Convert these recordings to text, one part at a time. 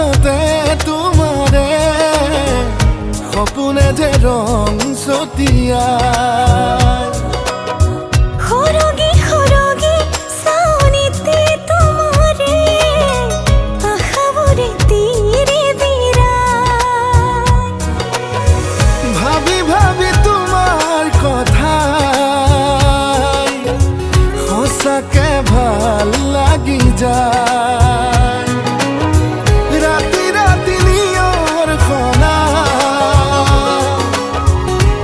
মনতে তোমারে সপোনে যে রং ছটিয়ায়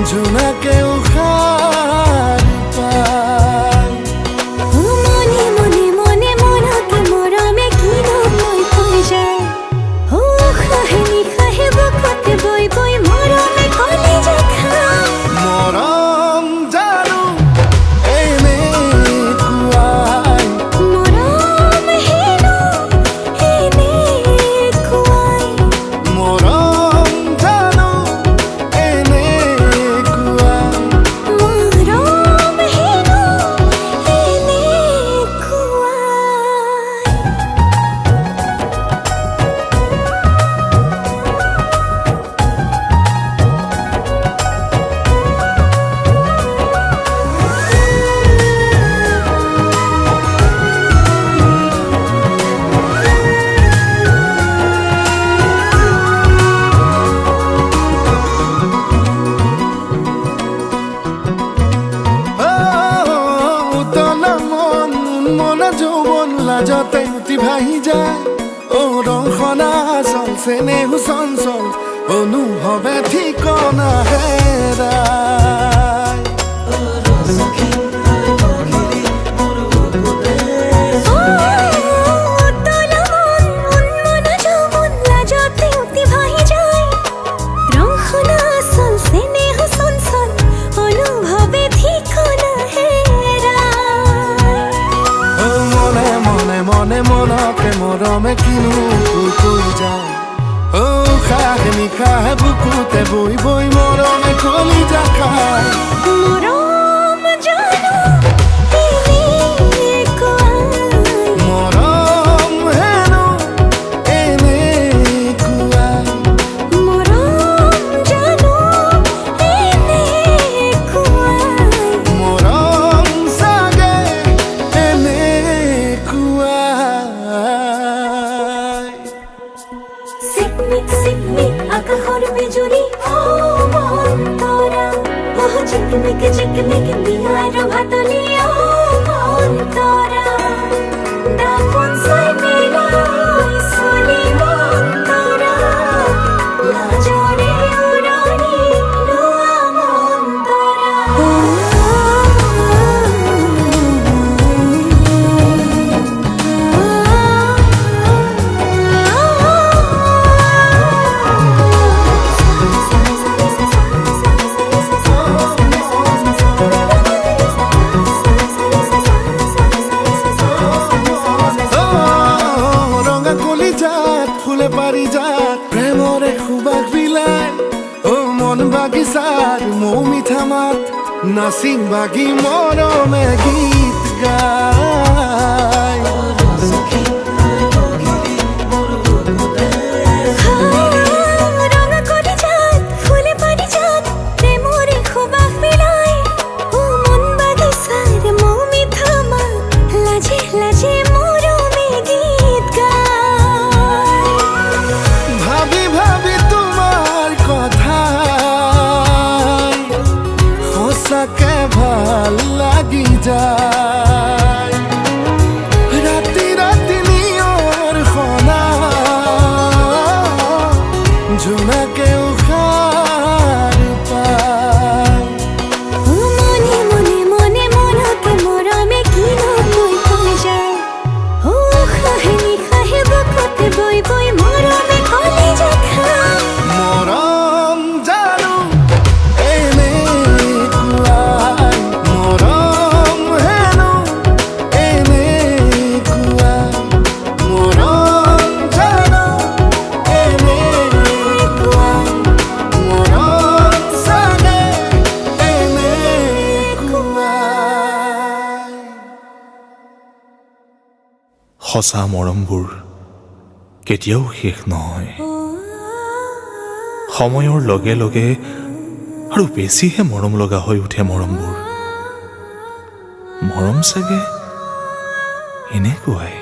ঝুনা কেউ আহিজা ও দৰ্শনা আচল চেনেহু চঞ্চল অনুভৱে ঠিকনা হেৰা মনে মনকে মৰমে কিনো কৈ কৈ যাওঁ ঔ খাহে নিশাহে বুকুতে বৈ বৈ মই chick, chick, Nacimba aquí moro me quita সঁচা মৰমবোৰ কেতিয়াও শেষ নহয়। সময়ৰ লগে লগে আৰু বেছিহে মৰম লগা হৈ উঠে মৰমবোৰ। মৰম চাগে এনেকুৱাই।